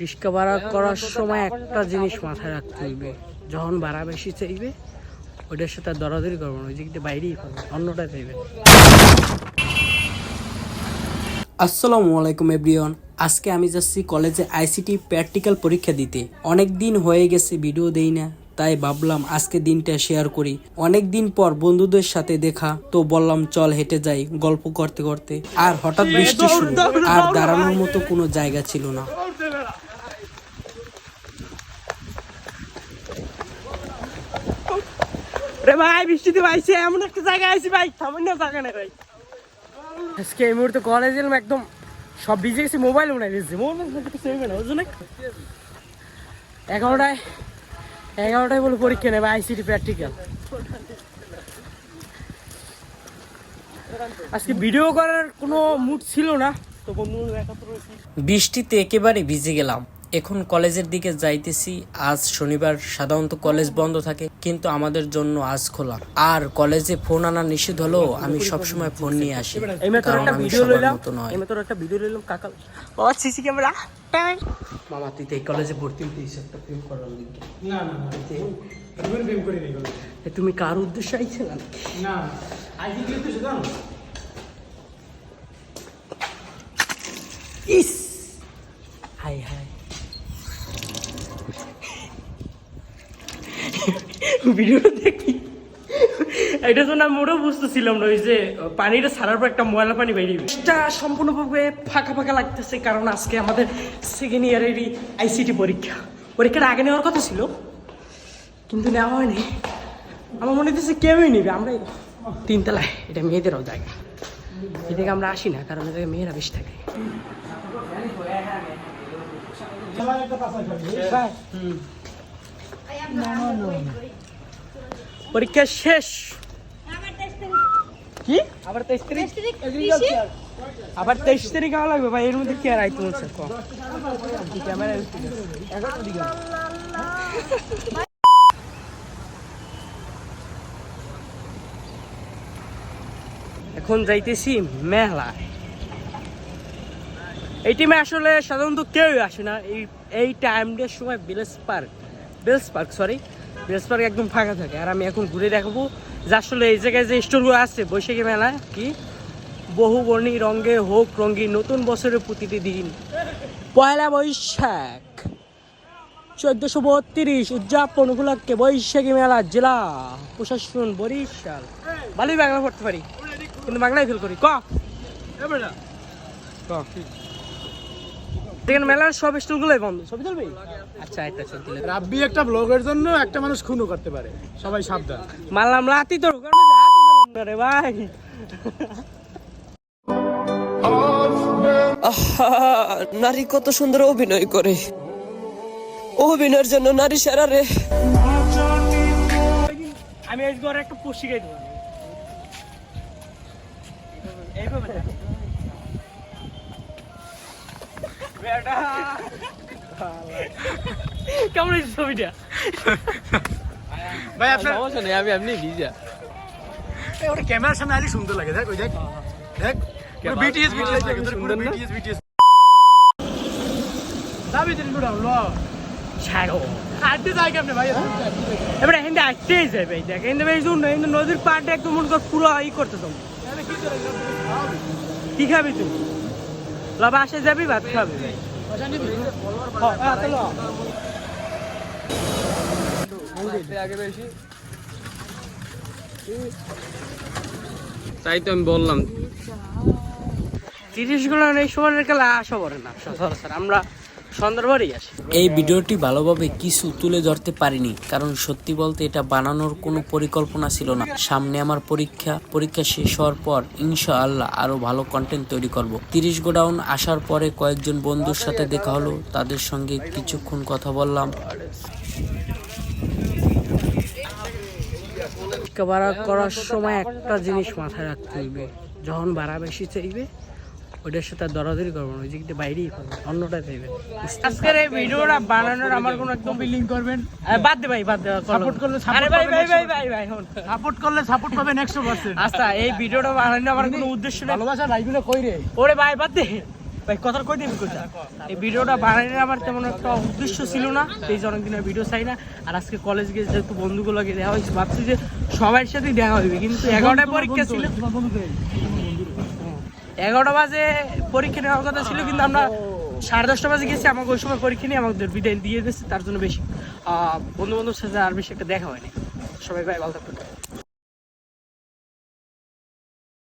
রিক্সা ভাড়া করার সময় একটা জিনিস মাথায় রাখতে হইবে। যখন ভাড়া বেশি চাইবে, ওইটার সাথে দরাদরি করব না, ওই দিকটা বাইরেই করব অন্যটা চাইবে আসসালামু আলাইকুম এভরিওয়ান, আজকে আমি যাচ্ছি কলেজে আইসিটি প্র্যাকটিক্যাল পরীক্ষা দিতে। অনেক দিন হয়ে গেছে, ভিডিও দেই না, তাই ভাবলাম আজকে দিনটা শেয়ার করি। অনেক দিন পর বন্ধুদের সাথে দেখা, তো বললাম, চল, হেঁটে যাই। গল্প করতে করতে, আর হঠাৎ বৃষ্টি শুরু, আর দাঁড়ানোর মতো কোনো জায়গা ছিল না। রে ভাই বৃষ্টিতে ভাইছে এমন একটা জায়গায় আছি ভাই সামান্য জায়গা নেই ভাই। আজকে এই মুহূর্তে কলেজ এলাম একদম সব ভিজে গেছে মোবাইল মনে দিয়েছে। মোবাইল না এগারোটায় এগারোটায় বলে পরীক্ষা নেবে আইসিটি প্র্যাকটিক্যাল আজকে ভিডিও করার কোনো মুড ছিল না। তো বন্ধু বৃষ্টিতে একেবারে ভিজে গেলাম। এখন কলেজের দিকে যাইতেছি আজ শনিবার সাধারণত কলেজ বন্ধ থাকে কিন্তু আমাদের জন্য আজ খোলা। আর কলেজে ফোন আনা নিষেধ হলেও আমি সবসময় ফোন নিয়ে আসি কারণ আমি সবার মতো নয়। একটা ভিডিও লইলাম কাকা। ও সিসি ক্যামেরা মামা তুই তো এই কলেজে ভর্তি হতে একটা প্রেম করার না না না করি নাই তুমি কার উদ্দেশ্যে আইছিলাম না আইডি কি হচ্ছে জানো? ইস হাই হাই ভিডিওটা দেখি। এটা তো না মোটেও বুঝতেছিলাম না ওই যে পানিটা ছাড়ার পর একটা ময়লা পানি বেরিয়ে এটা সম্পূর্ণভাবে ফাঁকা ফাঁকা লাগতেছে কারণ আজকে আমাদের সেকেন্ড ইয়ারেরই আইসিটি পরীক্ষা। পরীক্ষাটা আগে নেওয়ার কথা ছিল কিন্তু নেওয়া হয়নি। আমার মনে হচ্ছে কেউই নেবে আমরা তিনতলায় এটা মেয়েদেরও জায়গা। এদিকে আমরা আসি না কারণ এদিকে মেয়েরা বেশি থাকে। পরীক্ষা শেষ। কি? আবার তেইশ তারিখ? আবার তেইশ তারিখ আওয়া লাগবে ভাই এর মধ্যে কি আর আইতে হচ্ছে ক্যামেরা এখন যাইতেছি মেলায়। এই টাইমে আসলে সাধারণত কেউই আসে না। এই এই টাইমটার সময় বিলেস পার্ক বিলেস পার্ক সরি বেলস পার্ক একদম ফাঁকা থাকে। আর আমি এখন ঘুরে দেখাবো। যে আসলে এই জায়গায় যে স্টোরগুলো আছে বৈশাখী মেলা কি? বহু বর্ণী রঙে হোক রঙিন নতুন বছরের প্রতিটি দিন। পয়লা বৈশাখ চোদ্দশো বত্রিশ উদযাপন উপলক্ষে বৈশাখী মেলা জেলা প্রশাসন বরিশাল। ভালোই বাংলা পড়তে পারি কিন্তু বাংলায় ফেল করি। ক? ক? দেখেন মেলার সব স্টলগুলোই বন্ধ। ছবি তুলবি? আচ্ছা এটা ছবি তুলে রাব্বি একটা ব্লগের জন্য একটা মানুষ খুনও করতে পারে। সবাই সাবধান। মারলাম তোর না রে ভাই। নারী কত সুন্দর অভিনয় করে। অভিনয়ের জন্য নারী সেরা রে। আমি আজকে একটা পুষি গাই দেবো এইভাবে কেমন হয়েছে ছবিটা? ভাই আপনার সমস্যা নেই আমি এমনি ভিজা। ওটা ক্যামেরার সামনে আলি সুন্দর লাগে। দেখ ওই দেখ। দেখ বিটিএস বিটিএস লাগে সুন্দর না? বিটিএস বিটিএস দাবি দিন গুড়া ল। ছাড়ো। আড্ডি যাই কেমনে ভাই? এবারে হিন্দে এই দেখ হিন্দে হিন্দে নদীর পাড়টা একদম মনে কর পুরো ই করতে কি খাবি তুই? লবা আসে যাবি ভাত খাবি। আগে বেশি তাই তো আমি বললাম। তিরিশগুলো এই সময়ের খেলা আসা পড়ে না সচরাচর। আমরা এই ভিডিওটি ভালোভাবে কিছু তুলে ধরতে পারিনি কারণ সত্যি বলতে এটা বানানোর কোনো পরিকল্পনা ছিল না। সামনে আমার পরীক্ষা পরীক্ষা শেষ হওয়ার পর ইনশা আল্লাহ আরও ভালো কন্টেন্ট তৈরি করব। তিরিশ গোডাউন আসার পরে কয়েকজন বন্ধুর সাথে দেখা হলো তাদের সঙ্গে কিছুক্ষণ কথা বললাম। ভাড়া করার সময় একটা জিনিস মাথায় রাখতে হইবে যখন ভাড়া বেশি চাইবে ওইটার সাথে আর দরাদরি করব না ওই বাইরেই করব অন্যটা আজকের এই ভিডিওটা বানানোর আমার কোনো একদম লিঙ্ক করবেন? বাদ দে ভাই বাদ দে Support করলে আরে ভাই ভাই ভাই ভাই ভাই হন। সাপোর্ট করলে সাপোর্ট পাবেন একশো পার্সেন্ট আচ্ছা এই ভিডিওটা বানানোর আমার কোনো উদ্দেশ্য নেই। ভালোবাসা লাইগুলো কই রে? ওরে ভাই বাদ দে। ভাই কথা কই দিবি কোথা? এই ভিডিওটা বানানোর আমার তেমন একটা উদ্দেশ্য ছিল না এই যে অনেকদিন ভিডিও চাই না। আর আজকে কলেজ গিয়ে যেহেতু বন্ধুগুলোকে দেওয়া হয়েছে ভাবছি যে সবার সাথেই দেখা হইবে কিন্তু এগারোটায় পরীক্ষা ছিল। এগারোটা বাজে পরীক্ষা নেওয়ার কথা ছিল, কিন্তু আমরা সাড়ে দশটা বাজে গেছি, আমাকে ওই সময় পরীক্ষা নিয়ে আমাদের বিদায় দিয়ে দিয়েছে, তার জন্য বেশি বন্ধু বান্ধব সাথে আর বেশি একটা দেখা হয়নি। সবাই ভাই, ভালো থাকবেন।